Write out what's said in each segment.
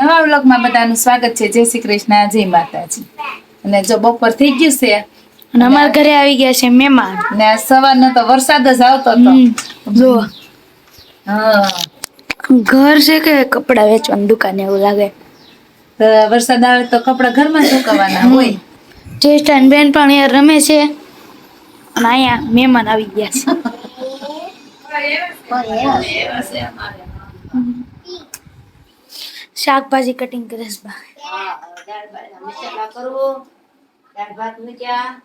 નવા વ્લોગમાં બધાનું સ્વાગત છે. જય શ્રી કૃષ્ણ જય માતાજી. અને જો બપોર થઈ ગયું છે અને અમારા ઘરે આવી ગયા છે મહેમાન. ને સવારનો તો વરસાદ જ આવતો હતો. જો. હા. ઘર છે કે કપડા વેચવાની દુકાન એવું લાગે? તો વરસાદ આવે તો કપડા ઘરમાં સુકવવાના હોય. જેસ્ટાન બેન પણ અહીંયા રમે છે. અને અહીંયા મહેમાન આવી ગયા છે. શાકભાજી કટિંગ કરીશ બા. દાળ ભાત મૂક્યા.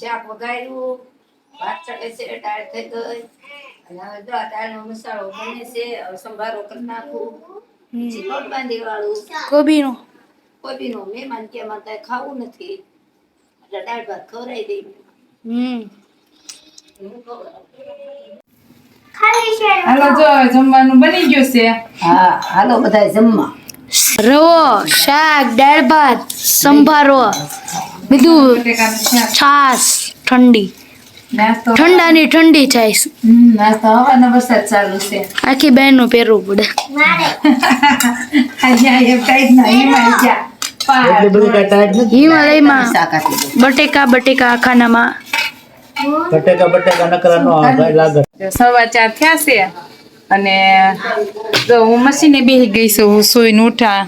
શાક વઘાર્યું. ભાત ચડે છે દાળ થઈ ગઈ. અને હવે દાળનો મસાલો બને છે હવે સંભારો કરી નાખું. પછી બાંધી વાળું. કોબીનો. કોબીનો મહેમાન કે અમારે કાંઈ ખાવું નથી. એટલે દાળ ભાત ખવડાવી દઈ હમ. હાલો જો હવે જમવાનું બની ગયું છે. હા હાલો બધા જમવા. રવો શાક દાળ ભાત સંભારો બીજું બટેકાનું છાસ ઠંડી. નાસ્તો ઠંડાની ઠંડી છાશ નાસ્તો હવાનો વરસાદ ચાલુ છે. આખી બહેનનું પહેરવું પડે. બટેકા બટેકા આખાનામાં. બટેકા બટેકા નકરા નો લાગે. સવા ચાર થયા છે અને તો હું મશીને બેસી ગઈ છું હું સુઈને ઉઠા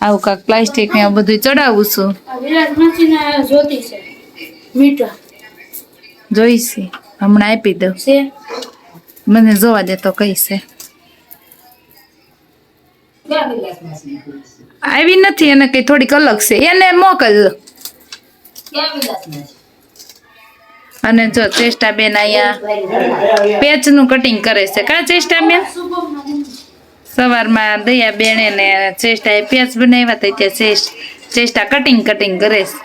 આવું કાંક પ્લાસ્ટિક ને બધું ચડાવું છું. છે જોઈશે હમણાં આપી દઉં. મને જોવા દે તો કહીશે આવી નથી એને કઈ થોડીક અલગ છે. એને મોકલજો. ક્યાં છે? અને જો ચેષ્ટા બેન અહીંયા પેચનું કટિંગ કરે છે. કા ચેષ્ટા બેન સવારમાં દયા બેને ને ચેષ્ટાએ પેચ બનાવ્યા હતા ત્યાં ચેષ્ટા કટિંગ કટિંગ કરે છે.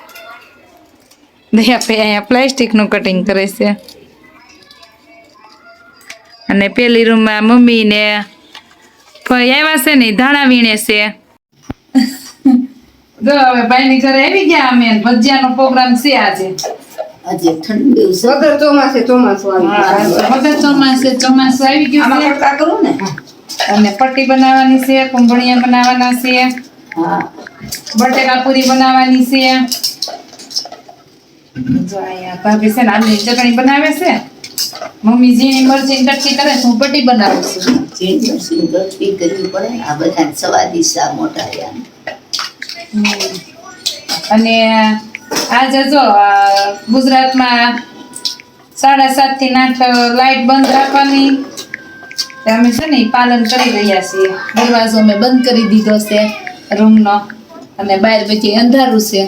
દયા પે અહીંયા પ્લાસ્ટિકનું કટિંગ કરે છે. અને પેલી રૂમમાં મમ્મી ને આવ્યા છે ને ધાણા વીણે છે. જો હવે ભાઈની ઘરે આવી ગયા અમે ભજીયાનો પ્રોગ્રામ છે આજે. આજે ઠંડી સગર વગર ચોમાસે ચોમાસું આવી ગયું. વગર ચોમાસે ચોમાસું આવી ગયું આમાં છે. તડકા કરું ને? અને પટ્ટી બનાવવાની છે કુંભણિયા બનાવવાના છે. હા. બટેકા પૂરી બનાવવાની છે. જો અહીંયા ભાભી છે ને આની ચટણી બનાવે છે. મમ્મી ઝીણી મરચી ટટકી કરે હું પટ્ટી બનાવું છું. ઝીણી મરચી ટટકી કરવી પડે આ બધા સવાદી શા મોટા અને આજે જો ગુજરાતમાં સાડા સાતથી આઠ લાઈટ બંધ રાખવાની. અમે છે ને પાલન કરી રહ્યા છીએ. દરવાજો અમે બંધ કરી દીધો છે રૂમનો અને બહાર પછી અંધારું છે.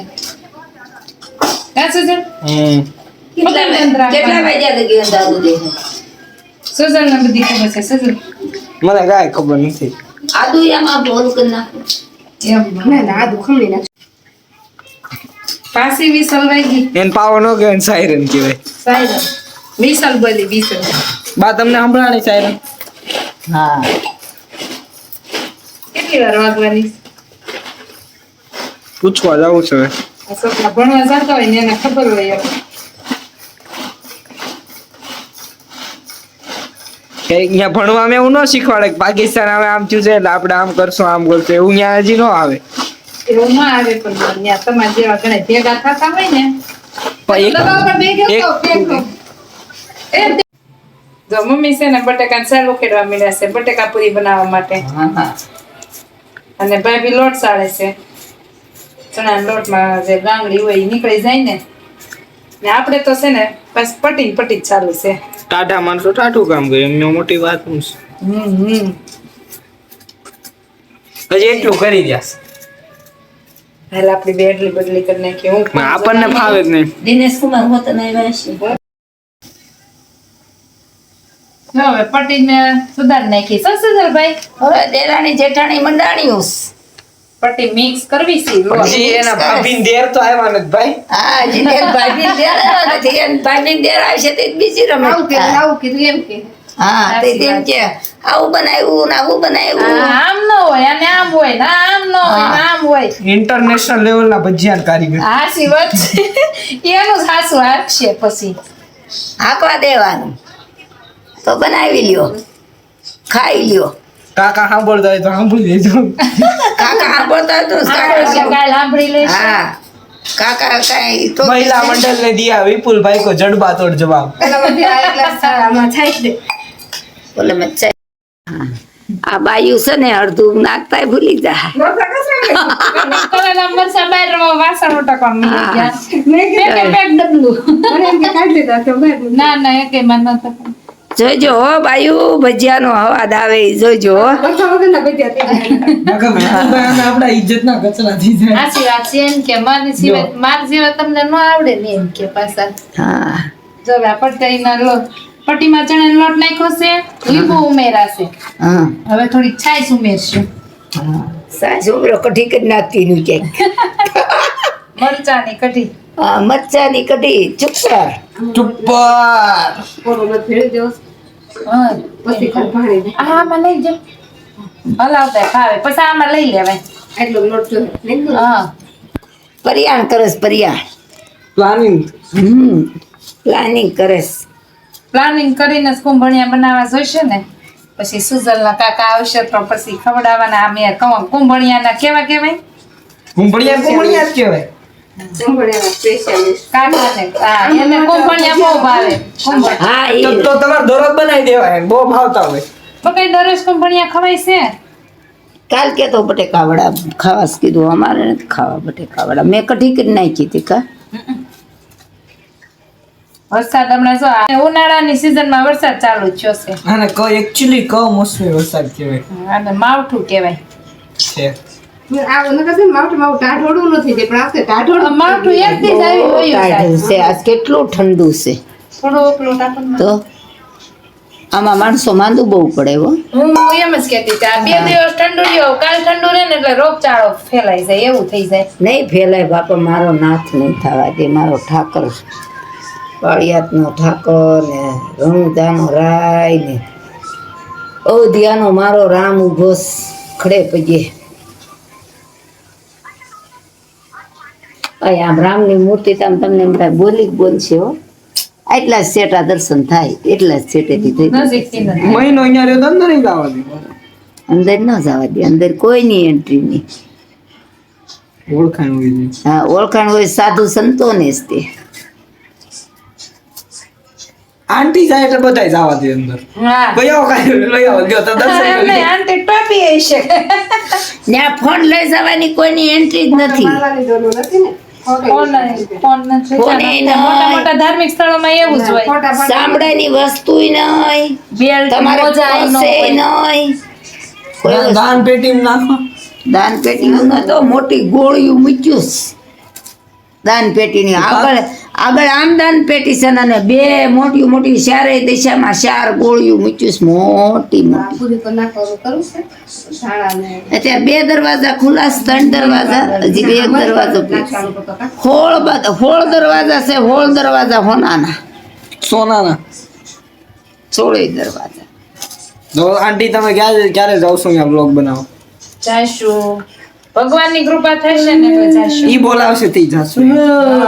કેટલા વાગ્યા લગી અંધારું ને બધી ખબર છે મને કાંઈ ખબર નથી. આદુ એમાં બોલ કરી નાખો. એમ. ના આદુ ખમણી નાખ. પાછી વિસલ વાગી. એન પાવો ન કહેવાય સાયરન કહેવાય. સાયરન વિસલ બોલી વિસલ. બા તમને સંભળાણી સાયરન હા. કેટલી વાર વાગવાની? પૂછવા જાવું છે હવે. આ છોકરા ભણવા જતા હોય ને એને ખબર હોય અહીંયા ભણવા મેં એવું ન શીખવાડે પાકિસ્તાન આવે આમ થયું છે એટલે આપણે આમ કરશું આમ કરશું. એવું અહીંયા હજી ન આવે. એવું ના આવે પણ ત્યાં તમારા જેવા ઘણા ભેગા થતા હોય ને દે- જો મમ્મી છે ને બટેકા ચાલુ ખેડવા મળ્યા છે બટેકા પૂરી બનાવવા માટે. હા હા. અને ભાભી લોટ સાળે છે. ચણા લોટમાં જે ગાંગડી હોય એ નીકળી જાય ને. ને આપણે તો છે ને બસ પટી ને પટી ચાલુ છે. ટાટા માણસો ટાટું કામ કરે એમની મોટી વાત છે? હમ હમ. હજી એટલું કરી દ્યા હાલ આપણી બેડલી બદલી કરી નાખી હું આપણને ફાવે જ નહીં. દિનેશ કુમાર હોત ને આવ્યા છે. જો હવે પટીને સુધારી નાખી. શું ભાઈ? હવે દેરાણી જેઠાણી મંડાણીઓ. પટ્ટી મિક્સ કરવી છે. એના ભાભી દેર તો આવ્યા નથી ભાઈ. હા જીને ભાભી દેર આવ્યા નથી. એને ભાભી દેર આવશે તે બીજી રમે. આવું કીધું આવું કીધું એમ કે. હા તે તેમ કે. આવું બનાવ્યું ને આવું બનાવ્યું. આમ ન હોય અને આમ હોય ને આમ ન હોય ને આમ હોય. ઇન્ટરનેશનલ લેવલના ભજીયા કારીગર. હાસી વાત છે. એનું સાસુ હાસું છે પછી. હાંકવા દેવાનું. તો બનાવી લ્યો. ખાઈ લ્યો. કાકા સાંભળતા હોય તો સાંભળી લેજો. કાકા સાંભળતા હોય તો સાંભળી લેજો હા. કાકા કાંઈ તો મહિલા મંડળ ને દિયા વિપુલભાઈ કો જડબા તોડ જવાબ. પેલા બધી આ ગ્લાસ આમાં છાંટી દે. બોલે મચ્છા હા. આ બાયું છે ને અડધું નાખતા ભૂલી જાય. જોજો હો. બાયું ભજીયાનો અવાજ આવે જોજો. આપડા ઇજ્જત ના કચરા થઈ જાય. સાચી વાત છે એમ કે મારી સિવાય મારી જેવા તમને ન આવડે ને એમ કે પાછા. હા. જો હવે આ પટ્ટીના લોટ પટ્ટીમાં ચણાનો લોટ નાખ્યો છે લીંબુ ઉમેરાશે. હા. હવે થોડી છાશ ઉમેરશું. હા. સાસ ઉમરો કઢી કરી નાખતી નું ક્યાંક. મરચાની કઢી. હા મરચાની કઢી ચુપર ચુપ્પર. કોરો મત દેવો. હા. પછી આ આમાં લઈ જાઓ હલાવતા ખાવે પછી આમાં લઈ લેવાય. એટલો લોટ ને? હા. પરિયાણ કરસ પરિયાણ. પ્લાનિંગ હમ પ્લાનિંગ કરસ. પ્લાનિંગ કરીને જ કુંભણિયા બનાવવા જોઈશે ને? પછી સુઝલના કાકા આવશે તો પછી ખવડાવવાના અમે કુંભણિયાના કેવા કહેવાય? કુંભણિયા કુંભણિયા જ કહેવાય. સંભળાવ્યા specialist. કાકાને હા એને કુંભણિયા બહુ ભાવે. હા તો તો તમારે દરરોજ બનાવી દેવાય બહુ ભાવતા હોય. બકઈ દરરોજ કુંભણિયા ખવાય છે? કાલ કે તો બટેકા વડા ખાવાસ કીધું અમારે નથી ખાવા બટેકા વડા. મેં કઢી કરી નાખી હતી કા? વરસાદ હમણાં જો આ ઉનાળાની સિઝનમાં વરસાદ ચાલુ જ થયો છે અને ક એકચ્યુઅલી કમોસમી વરસાદ કહેવાય. અને માવઠું કહેવાય. છે. કેટલું ઠંડુ છે. થોડું તો આમાં માણસો માંદું બહુ પડે હો. હું એમ જ કહેતી હતી બે દિવસ ઠંડુ રહ્યો કાલ ઠંડુ રહે ને એટલે રોગચાળો ફેલાઈ જાય એવું થઈ જાય. નહીં ફેલાય બાપા મારો નાથ નહીં થવા દે મારો ઠાકર પાળિયાતનો ઠાકર ને રણુદાનો રાય ને અયોધ્યાનો મારો રામ ઊભો ખડે પગે. અહીં આમ રામની મૂર્તિ તમે તમને બધા બોલી બોલશે હો. એટલા જ સેટા દર્શન થાય એટલા જ સેટેથી થઈ મહિનો અહીંયા રહ્યો અંદર નહીં જવા દે. અંદર ન જવા દે અંદર કોઈની એન્ટ્રી નહીં. ઓળખાણ હોય હા ઓળખાણ હોય સાધુ સંતોને જ તે. આંટી જાય એટલે બધા જવા દે અંદર. હા. લઈ આવો કાંઈ લઈ આવો લ્યો તો. આંટી ટોપી હશે ત્યાં ફોન લઈ જવાની કોઈની એન્ટ્રી જ નથી. ને. મોટા ચામડાની વસ્તુ ન દાન પેટી નાખો. દાન તો ગોળીઓ મૂક્યું છે. દાન પેટીની આગળ આગળ આમદાન પેટી છે અને બે મોટી મોટી ચારેય દિશામાં ચાર ગોળીઓ મૂક્યું છે. મોટી મોટી. અત્યારે બે દરવાજા ખુલ્લા છે, ત્રણ દરવાજા હજી બે દરવાજો. હોળ હોળ દરવાજા છે હોળ દરવાજા હોનાના. સોનાના? સોળે દરવાજા. આંટી તમે ક્યારે ક્યારે જાવ છો અહીંયા બ્લોગ બનાવો જાશું ભગવાનની કૃપા થશે ને એટલે જાશું. ઈ બોલાવશે તે જાશું.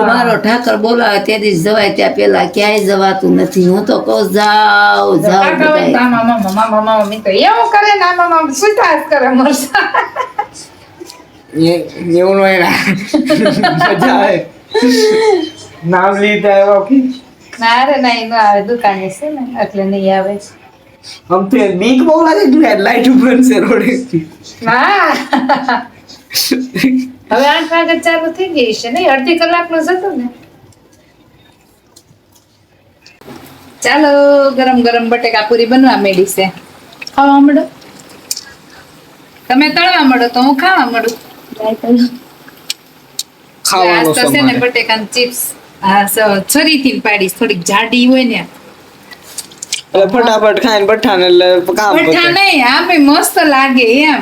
મારો ઠાકર બોલાવે તેથી જવાય ત્યાં પેલા ક્યાંય જવાતું નથી. હું તો કહું જાઓ જાઓ કાકા મામા તો મામા મામા મામા મિત્રો એવું કરે ના મામા શું જ કરે મરસા એ- એવું હોય એના મજા આવે. નામ લીધા એવા કે? ના રે ના ઈ ન આવે દુકાને છે ને એટલે નહીં આવે. આમ તો બીક બહુ લાગે લાઈટ છે રોડે હા. હવે આઠ વાગે ચાલુ થઈ ગઈ છે નહીં? અડધી કલાકનો જ હતો ને. ચાલો ગરમ ગરમ બટેકા પૂરી બનવા મેડી છે. ખાવા મળો. તમે તળવા મળો તો હું ખાવા મળું. ખાવાનો છે ને. બટેકાની ચિપ્સ. હા છરીથી પાડીશ થોડીક જાડી હોય ને. એટલે ફટાફટ ખાઈને બઠાને એટલે કામ બઠા નહીં આમે મસ્ત લાગે એમ.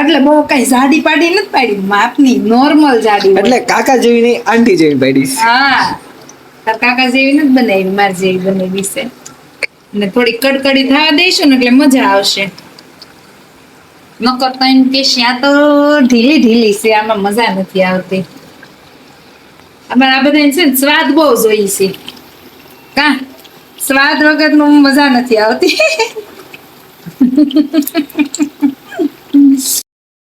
એટલે બહુ કઈ જાડી પાડી નથી પાડી માપની નોર્મલ જાડી એટલે કાકા જેવી નહીં આંટી જેવી પાડી. હા. તાર કાકા જેવી નથી બનાવી માર જેવી બનાવી છે. ને થોડી કડકડી થવા દઈશું ને એટલે મજા આવશે. નકર તો એમ કે ત્યાં તો ઢીલી ઢીલી છે આમાં મજા નથી આવતી. અમારે આ બધા છે ને સ્વાદ બહુ જોઈએ છે. કા? સ્વાદ વગરનું મજા નથી આવતી.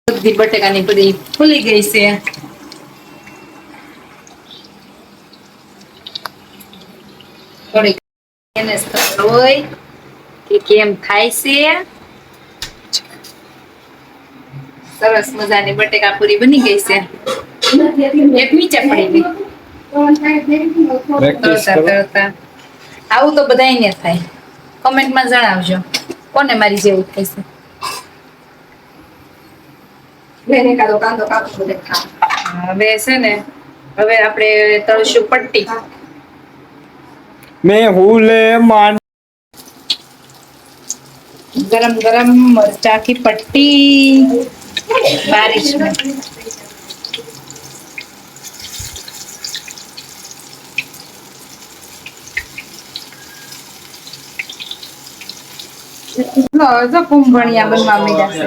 બધી બટેકાની પૂરી ફૂલી ગઈ છે. થોડીક એને હોય કે કેમ થાય છે. સરસ મજાની બટેકા પૂરી બની ગઈ છે. એક નીચે પડી ગઈ. આવું તો બધાયને થાય. કોમેન્ટમાં જણાવજો. કોને મારી જેવું થાય છે? લઈને એકાદો કાંદો હવે છે ને હવે આપણે તળશું પટ્ટી. મેં હુલે માન ગરમ ગરમ મરચા પટ્ટી. બારિશ જો કુંભણિયા બનવા માંડ્યા છે.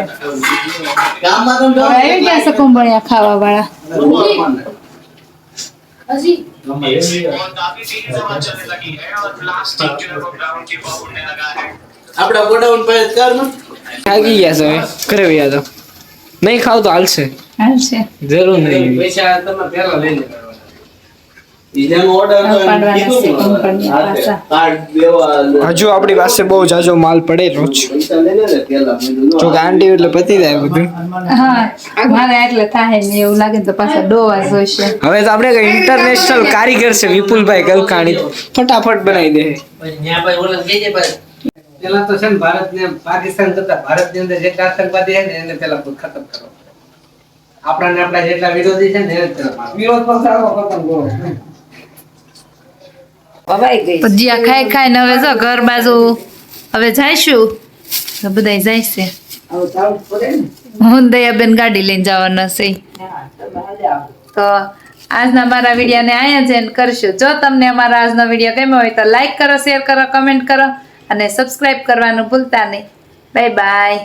હવે આવી ગયા છે કુંભણિયા ખાવા વાળા આપડા ગોડાઉન પર જ કર ને. થાકી ગયા છે હવે ઘરે વયા તો નહીં ખાવ તો હાલશે. હાલશે. જરૂર નહીં. પૈસા તમે પેલા લઈ લેવાના હજુ આપણી પાસે બહુ જાજો માલ પડેલો છે જો કે આંટી એટલે પતી જાય બધું. હા મારે એટલે થાય ને એવું લાગે તો પાછા ડોવા જોઈશે હવે તો આપણે ઇન્ટરનેશનલ કારીગર છે વિપુલભાઈ કલકાણી ફટાફટ બનાવી દે. પેલા તો છે ને ભારત ને પાકિસ્તાન કરતા ભારતની અંદર જેટલા આતંકવાદી છે ને એને પેલા ખતમ કરો. આપણા ને આપણા જેટલા વિરોધી છે ને એને. વિરોધ પર સારો ખતમ કરો ભજીયા ખાઈ ખાઈને હવે જો ઘર બાજુ હવે જઈશું. તો બધા જાય છે હું દયાબેન ગાડી લઈને જવાના છે. તો આજના મારા વિડીયોને અહીંયા જ end કરશું. જો તમને અમારા આજનો વીડિયો ગમ્યો હોય તો લાઈક કરો શેર કરો કમેન્ટ કરો અને સબસ્ક્રાઈબ કરવાનું ભૂલતા નહીં. Bye bye